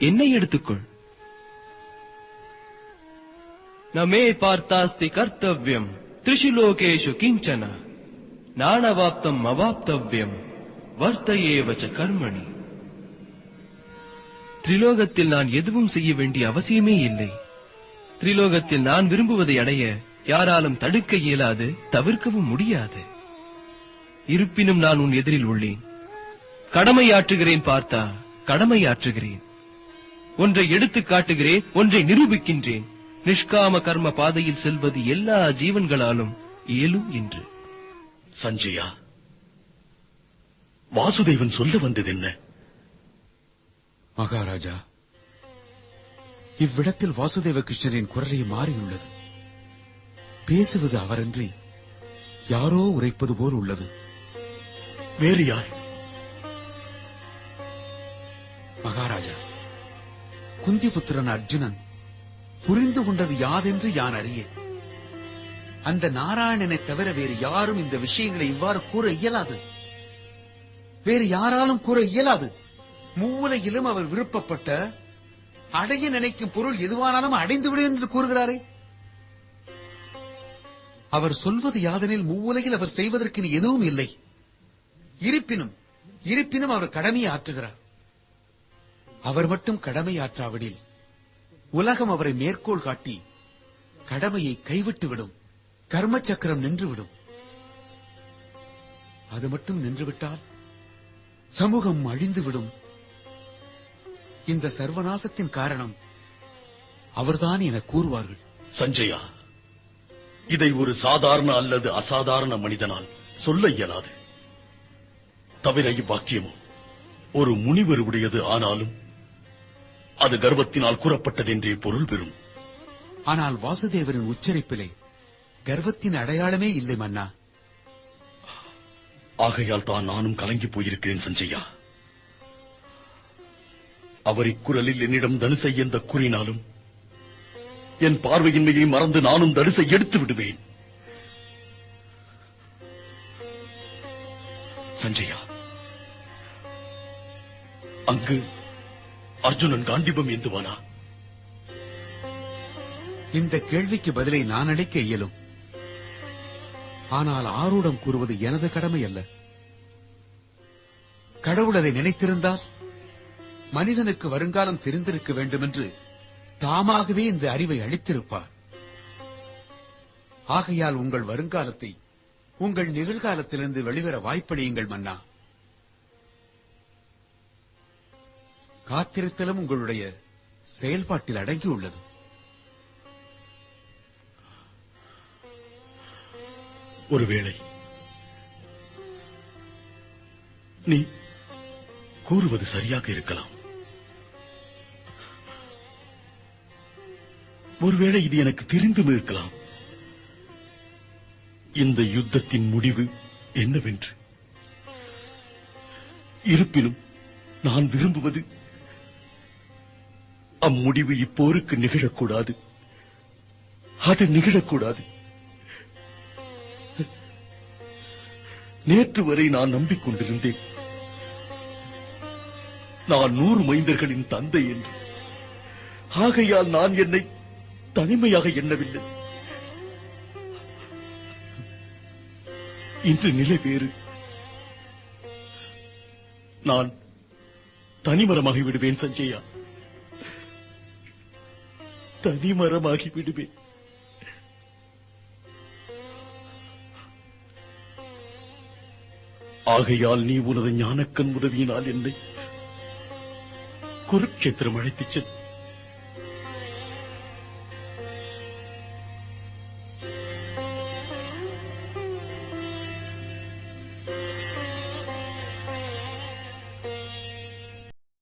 என்னை எடுத்துக்கொள். நமே பார்த்தாஸ்தி கர்த்தவியம் திரிஷு லோகேஷு கிஞ்சன நாணவாப்தம் அவாப்தவ்யம் வர்த்தயேவச்ச கர்மணி. திரிலோகத்தில் நான் எதுவும் செய்ய வேண்டிய அவசியமே இல்லை. திரிலோகத்தில் நான் விரும்புவதை அடைய யாராலும் தடுக்க இயலாது தவிர்க்கவும் முடியாது. இருப்பினும் நான் உன் எதிரில் உள்ளேன். கடமையாற்றுகிறேன் பார்த்தா கடமையாற்றுகிறேன். ஒன்றை எடுத்துக் காட்டுகிறேன் ஒன்றை நிரூபிக்கின்றேன். நிஷ்காம கர்ம பாதையில் செல்வது எல்லா ஜீவன்களாலும் இயலும் என்று சஞ்சயா வாசுதேவன் சொல்ல வந்தது என்ன? மகாராஜா இவ்விடத்தில் வாசுதேவ கிருஷ்ணரின் குரலை மாறியுள்ளது. பேசுவது அவரன்றி யாரோ உரைப்பது போல் உள்ளது. வேறு யார்? மகாராஜா குந்திபுத்திரன் அர்ஜுனன் புரிந்து கொண்டது யாதென்று யான் அறியேன். அந்த நாராயணனை தவிர வேறு யாரும் இந்த விஷயங்களை இவ்வாறு கூற இயலாது. வேறு யாராலும் கூற இயலாது. மூவுலகிலும் அவர் விருப்பப்பட்ட அடைய நினைக்கும் பொருள் எதுவானாலும் அடைந்துவிடும் என்று கூறுகிறாரே. அவர் சொல்வது யாதெனில் மூவுலகில் அவர் செய்வதற்கு எதுவும் இல்லை. இருப்பினும் இருப்பினும் அவர் கடமையை ஆற்றுகிறார். அவர் மட்டும் கடமையாற்றாவிடில் உலகம் அவரை மேற்கோள் காட்டி கடமையை கைவிட்டுவிடும். கர்ம சக்கரம் நின்றுவிடும். அது மட்டும் நின்றுவிட்டால் சமூகம் அழிந்துவிடும். இந்த சர்வநாசத்தின் காரணம் அவர்தான் என கூறுவார்கள். சஞ்சயா இதை ஒரு சாதாரண அல்லது அசாதாரண மனிதனால் சொல்ல இயலாது. தவிர இவ்வாக்கியமும் ஒரு முனிவருடையது ஆனாலும் அது கர்வத்தினால் கூறப்பட்டதென்றே பொருள் பெறும். ஆனால் வாசுதேவரின் உச்சரிப்பிலே கர்வத்தின் அடையாளமே இல்லை மன்னா. ஆகையால் தான் நானும் கலங்கி போயிருக்கிறேன் சஞ்சயா. அவர் இக்குரலில் என்னிடம் தனுசை எந்த கூறினாலும் என் பார்வையின்மையை மறந்து நானும் தனுசை எடுத்து விடுவேன். சஞ்சயா அங்கு அர்ஜுனன் காண்டிபம் ஏந்துவானா? இந்த கேள்விக்கு பதிலை நான் அளிக்க இயலும். ஆனால் ஆரூடம் கூறுவது எனது கடமை அல்ல கடவுள் அதை நினைத்திருந்தால் மனிதனுக்கு வருங்காலம் தெரிந்திருக்க வேண்டும் என்று தாமாகவே இந்த அறிவை அளித்திருப்பார். ஆகையால் உங்கள் வருங்காலத்தை உங்கள் நிகழ்காலத்திலிருந்து வெளிவர வாய்ப்பளியுங்கள் மன்னா. காத்திருத்தலும் உங்களுடைய செயல்பாட்டில் அடங்கியுள்ளது. ஒருவேளை நீ கூறுவது சரியாக இருக்கலாம். ஒருவேளை இது எனக்கு தெரிந்தும் இருக்கலாம். இந்த யுத்தத்தின் முடிவு என்னவென்று? இருப்பினும் நான் விரும்புவது அம்முடிவு இப்போருக்கு நிகழக்கூடாது. அது நிகழக்கூடாது. நேற்று வரை நான் நம்பிக்கொண்டிருந்தேன். நான் நூறு மைந்தர்களின் தந்தை என்று. ஆகையால் நான் என்னை தனிமையாக எண்ணவில்லை. இன்று நிலை வேறு. நான் தனிமரமாகி விடுவேன் சஞ்சயா. தனி மரமாகி விடுவேன் ஆகையால் நீ உனது ஞானக்கண் உதவியினால் என்னை குருக்ஷேத்திரம் அழைத்துச் சென்று